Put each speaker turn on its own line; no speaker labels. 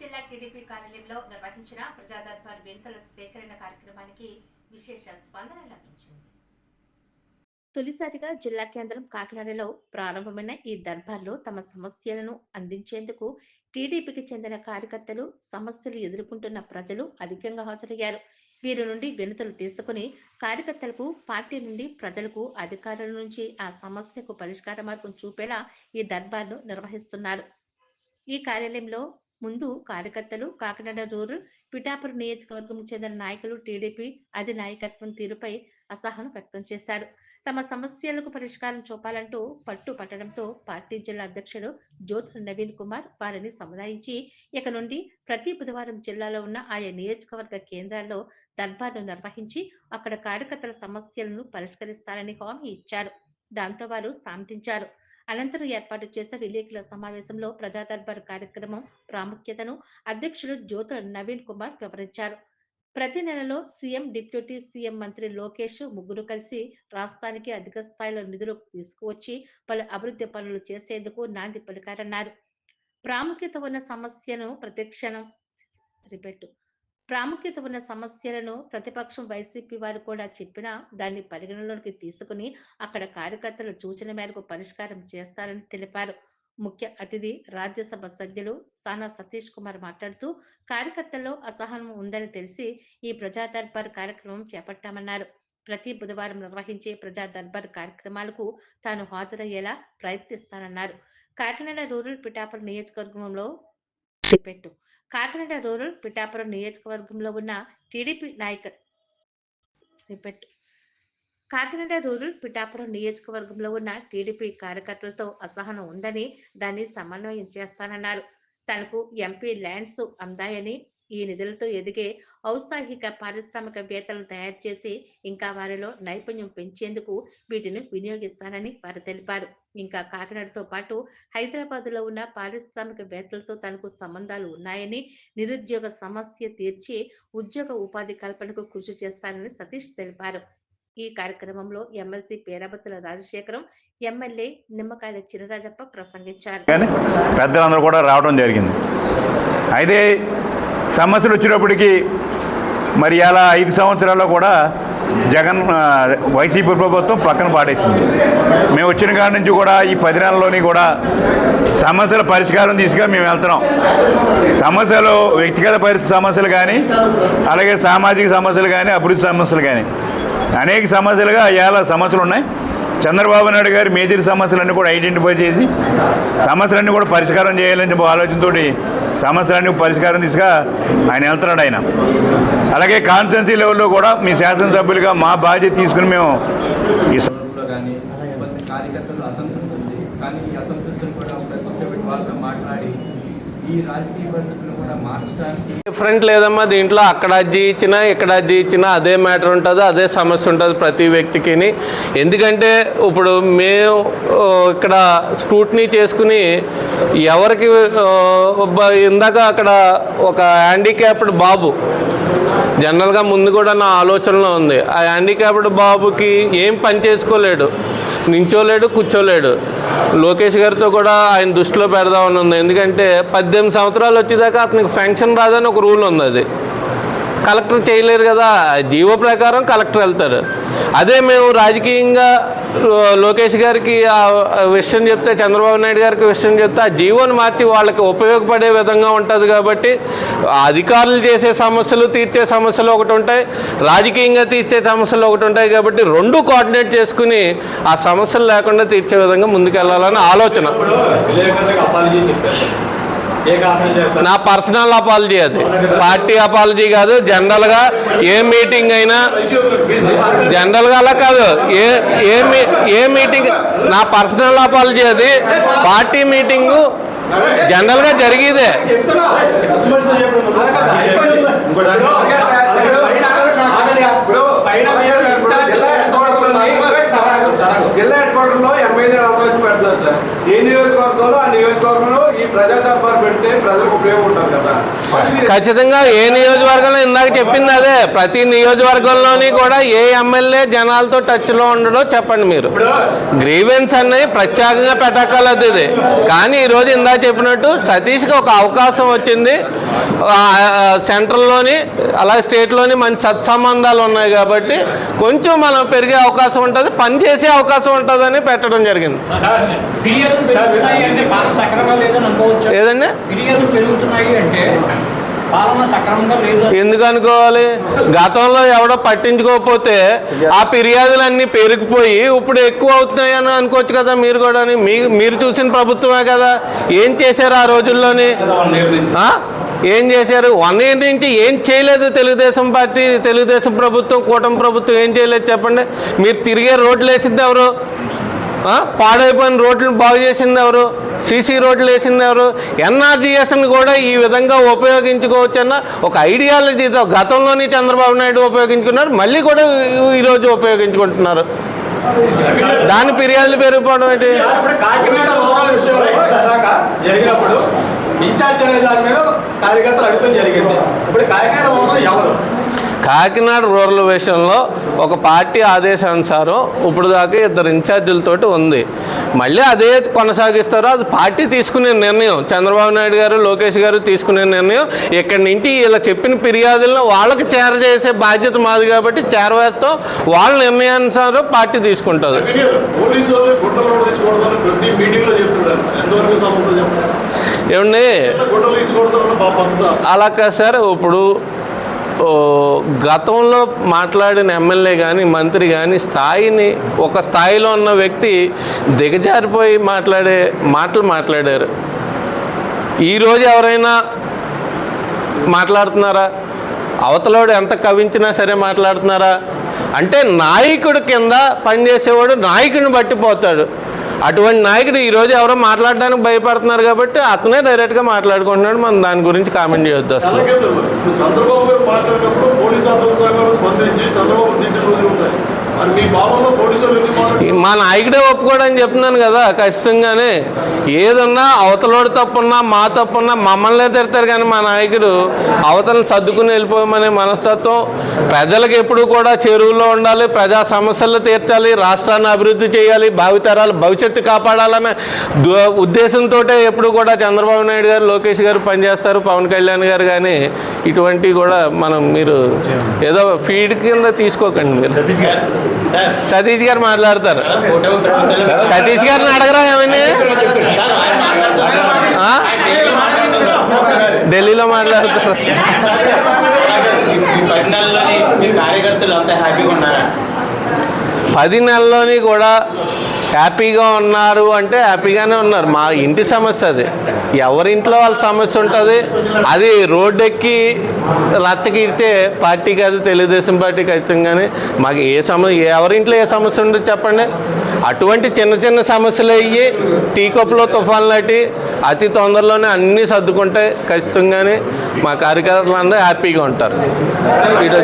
జిల్లా టీడీపీ కార్యాలయంలో నిర్వహించిన ప్రజాదర్బార్ దర్బార్ స్వీకరణ కార్యక్రమానికి విశేష స్పందన లభించింది. తొలిసారిగా జిల్లా కేంద్రం కాకినాడలో ప్రారంభమైన ఈ దర్బార్లో తమ సమస్యలను అందించేందుకు టీడీపీకి చెందిన కార్యకర్తలు సమస్యలు ఎదుర్కొంటున్న ప్రజలు అధికంగా హాజరయ్యారు. వీరి నుండి వినతులు తీసుకుని కార్యకర్తలకు పార్టీ నుండి ప్రజలకు అధికారుల నుంచి ఆ సమస్యకు పరిష్కార మార్గం చూపేలా ఈ దర్బార్ను నిర్వహిస్తున్నారు. ఈ కార్యాలయంలో ముందు కార్యకర్తలు కాకినాడ రూరల్ పిఠాపురం నియోజకవర్గం చెందిన నాయకులు టీడీపీ అధినాయకత్వం తీరుపై అసహనం వ్యక్తం చేశారు. తమ సమస్యలకు పరిష్కారం చూపాలంటూ పట్టు పట్టడంతో పార్టీ జిల్లా అధ్యక్షుడు జ్యోత్ నవీన్ కుమార్ వారిని సముదాయించి ఇక నుండి ప్రతి బుధవారం జిల్లాలో ఉన్న ఆయా నియోజకవర్గ కేంద్రాల్లో దర్బార్ను నిర్వహించి అక్కడ కార్యకర్తల సమస్యలను పరిష్కరిస్తారని హామీ ఇచ్చారు. దాంతో వారు శాంతించారు. అనంతరం ఏర్పాటు చేసిన విలేకరుల సమావేశంలో ప్రజా దర్బార్ కార్యక్రమం ప్రాముఖ్యతను అధ్యక్షుడు జ్యోతుల నవీన్ కుమార్ వివరించారు. ప్రతి నెలలో సీఎం డిప్యూటీ సీఎం మంత్రి లోకేష్ ముగ్గురు కలిసి రాష్ట్రానికి అధిక స్థాయిలో నిధులు తీసుకువచ్చి పలు అభివృద్ధి పనులు చేసేందుకు నాంది పలికారన్నారు. ప్రాముఖ్యత ఉన్న సమస్యను ప్రతిక్షణం రిపెట్టు ప్రాముఖ్యత ఉన్న సమస్యలను ప్రతిపక్షం వైసీపీ వారు కూడా చెప్పినా దాన్ని పరిగణలోకి తీసుకుని అక్కడ కార్యకర్తల సూచన మేరకు పరిష్కారం చేస్తారని తెలిపారు. ముఖ్య అతిథి రాజ్యసభ సభ్యులు సానా సతీష్ కుమార్ మాట్లాడుతూ కార్యకర్తల్లో అసహనం ఉందని తెలిసి ఈ ప్రజా దర్బార్ కార్యక్రమం చేపట్టామన్నారు. ప్రతి బుధవారం నిర్వహించే ప్రజా దర్బార్ కార్యక్రమాలకు తాను హాజరయ్యేలా ప్రయత్నిస్తానన్నారు. కాకినాడ రూరల్ పిఠాపురం నియోజకవర్గంలో పెట్టు కాకినాడ రూరల్ పిఠాపురం నియోజకవర్గంలో ఉన్న టీడీపీ నాయక రిపెట్. కాకినాడ రూరల్ పిఠాపురం నియోజకవర్గంలో ఉన్న టీడీపీ కార్యకర్తలతో అసహనం ఉందని దాన్ని సమన్వయం చేస్తానన్నారు. తనకు ఎంపీ ల్యాండ్స్ అందాయని ఈ నిధులతో ఎదిగే ఔత్సాహిక పారిశ్రామికవేత్తలను తయారు చేసి ఇంకా వారిలో నైపుణ్యం పెంచేందుకు వీటిని వినియోగిస్తానని వారు తెలిపారు. ఇంకా కాకినాడతో పాటు హైదరాబాద్లో ఉన్న పారిశ్రామికవేత్తలతో తనకు సంబంధాలు ఉన్నాయని నిరుద్యోగ సమస్య తీర్చి ఉద్యోగ ఉపాధి కల్పనకు కృషి చేస్తానని సతీష్ తెలిపారు. ఈ కార్యక్రమంలో ఎమ్మెల్సీ పేరాబత్తుల రాజశేఖరం ఎమ్మెల్యే నిమ్మకాయల చినరాజప్ప ప్రసంగించారు.
పెద్దలందరూ కూడా రావడం జరిగింది. అయితే సమస్యలు వచ్చినప్పటికీ మరి అలా ఐదు సంవత్సరాల్లో కూడా జగన్ వైసీపీ ప్రభుత్వం పక్కన పాడేసింది. మేము వచ్చిన కాడి నుంచి కూడా ఈ పది నెలల్లోని కూడా సమస్యల పరిష్కారం తీసుకుని మేము వెళ్తున్నాం. సమస్యలు వ్యక్తిగత పరిస్థితి సమస్యలు కానీ అలాగే సామాజిక సమస్యలు కానీ అభివృద్ధి సమస్యలు కానీ అనేక సమస్యలుగా ఇవాళ సమస్యలు ఉన్నాయి. చంద్రబాబు నాయుడు గారి మేజర్ సమస్యలన్నీ కూడా ఐడెంటిఫై చేసి సమస్యలన్నీ కూడా పరిష్కారం చేయాలని ఆలోచనతోటి సమస్యలన్నీ పరిష్కారం తీసుగా ఆయన వెళ్తున్నాడు ఆయన. అలాగే కాన్స్టిట్యున్సీ లెవెల్లో కూడా మీ శాసనసభ్యులుగా మా బాధ్యత తీసుకుని మేము ఈ
కార్యకర్తలు అసంతృప్తి ఉంది. కానీ ఈ అసంతృప్తిని కూడా ఒకసారి కూర్చోబెట్టి వాళ్ళతో మాట్లాడి ఈ రాజకీయ పరిస్థితులను కూడా మార్చడానికి
డిఫరెంట్ లేదమ్మా దీంట్లో అక్కడ అర్జీ ఇచ్చినా ఇక్కడ అర్జీ ఇచ్చినా అదే మ్యాటర్ ఉంటుంది అదే సమస్య ఉంటుంది ప్రతి వ్యక్తికి ఎందుకంటే ఇప్పుడు మేము ఇక్కడ స్క్రూట్నీ చేసుకుని ఎవరికి ఇందాక అక్కడ ఒక హ్యాండిక్యాప్డ్ బాబు జనరల్గా ముందు కూడా నా ఆలోచనలో ఉంది. ఆ హ్యాండిక్యాప్డ్ బాబుకి ఏం పని చేసుకోలేడు. నించోలేడు కూర్చోలేడు. లోకేష్ గారితో కూడా ఆయన దృష్టిలో పెడదామని ఉంది. ఎందుకంటే పద్దెనిమిది సంవత్సరాలు వచ్చేదాకా అతనికి ఫెన్షన్ రాదని ఒక రూల్ ఉంది అది. కలెక్టర్ చేయలేరు కదా. జీవో ప్రకారం కలెక్టర్ వెళ్తారు అదే మేము రాజకీయంగా లోకేష్ గారికి ఆ విషయం చెప్తే చంద్రబాబు నాయుడు గారికి విషయం చెప్తే ఆ జీవోని మార్చి వాళ్ళకి ఉపయోగపడే విధంగా ఉంటుంది కాబట్టి అధికారులు చేసే సమస్యలు తీర్చే సమస్యలు ఒకటి ఉంటాయి రాజకీయంగా తీర్చే సమస్యలు ఒకటి ఉంటాయి కాబట్టి రెండు కోఆర్డినేట్ చేసుకుని ఆ సమస్యలు లేకుండా తీర్చే విధంగా ముందుకెళ్ళాలని ఆలోచన. నా పర్సనల్ అపాలజీ అది పార్టీ అపాలజీ కాదు జనరల్గా ఏ మీటింగ్ అయినా జనరల్గా అలా కాదు ఏ ఏ మీ- ఏ మీటింగ్ నా పర్సనల్ అపాలజీ అది పార్టీ మీటింగు జనరల్గా జరిగేదే
జిల్లా హెడ్ క్వార్టర్లో ఎమ్మెల్యే సార్. ఏ నియోజకవర్గంలో ఆ నియోజకవర్గంలో ఈ ప్రజా దర్బార్ పెడితే ప్రజలకు ఉపయోగం ఉంటుంది కదా.
ఖచ్చితంగా ఏ నియోజకవర్గంలో ఇందాక చెప్పింది అదే. ప్రతి నియోజకవర్గంలోని కూడా ఏ ఎమ్మెల్యే జనాలతో టచ్లో ఉండడో చెప్పండి మీరు. గ్రీవెన్స్ అన్నది ప్రత్యేకంగా పెట్టక్కర్లేదు ఇది. కానీ ఈరోజు ఇందాక చెప్పినట్టు సతీష్కి ఒక అవకాశం వచ్చింది. సెంట్రల్లోని అలాగే స్టేట్లోని మంచి సత్సంబంధాలు ఉన్నాయి కాబట్టి కొంచెం మనం పెరిగే అవకాశం ఉంటుంది పని చేసే అవకాశం ఉంటుందని పెట్టడం జరిగింది. ఏదండి?
ఫిర్యాదులు పెరుగుతున్నాయి అంటే పాలన సక్రమంగా లేదు అని
ఎందుకు అనుకోవాలి? గతంలో ఎవడో పట్టించుకోకపోతే ఆ ఫిర్యాదులన్నీ పెరిగిపోయి ఇప్పుడు ఎక్కువ అవుతున్నాయి అని అనుకోవచ్చు కదా మీరు కూడా. మీ మీరు చూసిన ప్రభుత్వమే కదా. ఏం చేశారు ఆ రోజుల్లోని? ఆ? ఏం చేశారు? వన్ ఇయర్ నుంచి ఏం చేయలేదు తెలుగుదేశం పార్టీ తెలుగుదేశం ప్రభుత్వం కూటమి ప్రభుత్వం ఏం చేయలేదు చెప్పండి. మీరు తిరిగే రోడ్లు వేసింది ఎవరు? పాడైపోయిన రోడ్లను బాగు చేసింది ఎవరు? సీసీ రోడ్లు వేసింది ఎవరు? ఎన్ఆర్జీఎస్ని కూడా ఈ విధంగా ఉపయోగించుకోవచ్చన్న ఒక ఐడియాలజీతో గతంలోని చంద్రబాబు నాయుడు ఉపయోగించుకున్నారు మళ్ళీ కూడా ఈరోజు ఉపయోగించుకుంటున్నారు. దాని ఫిర్యాదులు పెరిగిపోవడం ఏంటి?
జరిగినప్పుడు ఇన్ఛార్జ్ అనే దాని మీద కార్యకర్తలు అడగడం జరిగింది. ఇప్పుడు కార్యకర్త ఎవరు?
కాకినాడ రూరల్ విషయంలో ఒక పార్టీ ఆదేశానుసారం ఇప్పుడు దాకా ఇద్దరు ఇన్ఛార్జీలతోటి ఉంది. మళ్ళీ అదే కొనసాగిస్తారో అది పార్టీ తీసుకునే నిర్ణయం. చంద్రబాబు నాయుడు గారు లోకేష్ గారు తీసుకునే నిర్ణయం. ఇక్కడి నుంచి ఇలా చెప్పిన ఫిర్యాదులను వాళ్ళకి చేరజేసే బాధ్యత మాది కాబట్టి చేరవేస్తాం వాళ్ళ నిర్ణయానుసారం పార్టీ తీసుకుంటుంది. ఏమండి? అలా కాదు సార్. ఇప్పుడు గతంలో మాట్లాడిన ఎమ్మెల్యే కానీ మంత్రి కానీ స్థాయిని ఒక స్థాయిలో ఉన్న వ్యక్తి దిగజారిపోయి మాట్లాడే మాటలు మాట్లాడారు. ఈరోజు ఎవరైనా మాట్లాడుతున్నారా? అవతలోడు ఎంత కవించినా సరే మాట్లాడుతున్నారా? అంటే నాయకుడు కింద పనిచేసేవాడు నాయకుడిని బట్టి పోతాడు. అటువంటి నాయకుడు ఈరోజు ఎవరో మాట్లాడడానికి భయపడుతున్నారు కాబట్టి అతనే డైరెక్ట్గా మాట్లాడుకుంటున్నాడు. మనం దాని గురించి కామెంట్ చేయొద్దు అసలు.
చంద్రబాబు గారు మాట్లాడినప్పుడు పోలీసు అధికారుల స్పందించి చంద్రబాబు మీ
నాయకుడే ఒప్పుకోడని చెప్తున్నాను కదా ఖచ్చితంగానే. ఏదన్నా అవతలోడు తప్పున్నా మా తప్పున్నా మమ్మల్నే తిడతారు కానీ మా నాయకుడు అవతలను సర్దుకుని వెళ్ళిపోమనే మనస్తత్వం. ప్రజలకు ఎప్పుడు కూడా చెరువులో ఉండాలి ప్రజా సమస్యలు తీర్చాలి రాష్ట్రాన్ని అభివృద్ధి చేయాలి భావితరాలు భవిష్యత్తు కాపాడాలనే ఉద్దేశంతో ఎప్పుడు కూడా చంద్రబాబు నాయుడు గారు లోకేష్ గారు పనిచేస్తారు పవన్ కళ్యాణ్ గారు కానీ ఇటువంటివి కూడా మనం మీరు ఏదో ఫీడ్ కింద తీసుకోకండి మీరు. సతీష్ గారు మాట్లాడతారు. సతీష్ గారిని అడగరా ఏమని? ఢిల్లీలో మాట్లాడతారు.
పది నెలల్లోని
కూడా హ్యాపీగా ఉన్నారు అంటే హ్యాపీగానే ఉన్నారు. మా ఇంటి సమస్య అది. ఎవరింట్లో వాళ్ళ సమస్య ఉంటుంది? అది రోడ్డెక్కి రచ్చకి ఇచ్చే పార్టీ కాదు తెలుగుదేశం పార్టీ ఖచ్చితంగానే. మాకు ఏ సమస్య ఎవరింట్లో ఏ సమస్య ఉండదు చెప్పండి. అటువంటి చిన్న చిన్న సమస్యలు అయ్యి టీ కప్పులో తుఫాన్ లాంటి అతి తొందరలోనే అన్నీ సర్దుకుంటే ఖచ్చితంగానే మా కార్యకర్తలు అందరూ హ్యాపీగా ఉంటారు.